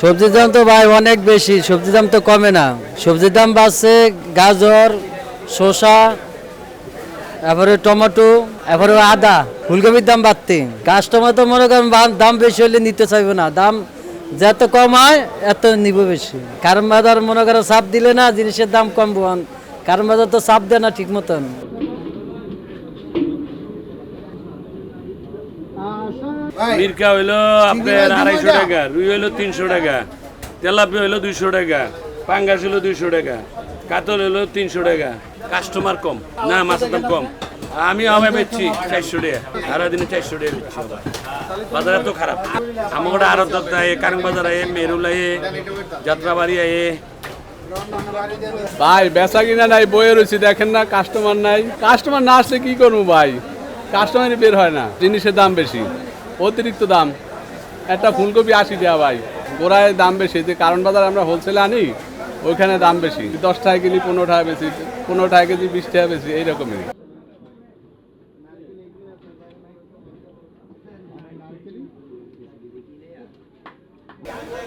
সবজির দাম তো ভাই অনেক বেশি সবজির দাম তো কমে না। সবজির দাম বাড়ছে, গাজর, শসা এরপরে টমেটো এরপরে আদা, ফুলকপির দাম বাড়তে। কাস্টমার তো মনে করেন দাম বেশি হলে নিতে চাইবে না। দাম যত কম হয়, এত নিব বেশি। কারণ বাজার মনে করো চাপ দিলে না জিনিসের দাম কমবো। কারণ বাজার তো চাপ দেয় না ঠিক মতন। মির্কা হইল আপনার আড়াইশো টাকা রুই হইল তিনশো টাকা তেলাপি হইল দুইশো টাকা পাঙ্গাস হইল দুইশো টাকা কাতল হইল তিনশো টাকা। কাস্টমার কম। না মাছের দাম কম। আমি হবে বেচছি চারশো টাকা আরও দিনে চারশো টাকা বেচছি। বাজার তো খারাপ। আমার আরও দত্তা আয়ে কারণ বাজার আয়ে মেরুল আয়ে যাত্রাবাড়ি আয়ে ভাই, বেচা কিনা নাই বয়ে রয়েছি, দেখেন না কাস্টমার নাই। কাস্টমার না আসলে কি করব ভাই? কাস্টমারই বের হয় না, জিনিসের দাম বেশি, অতিরিক্ত দাম। একটা ফুলকপি আশি দেওয়া ভাই, গোড়ায় দাম বেশি যে কারণ বাজার আমরা হোলসেলে আনি, ওইখানে দাম বেশি, দশ টাকা কেজি, পনেরো টাকা বেশি, পনেরো টাকা কেজি, বিশ টাকা বেশি, এইরকমই। Yeah.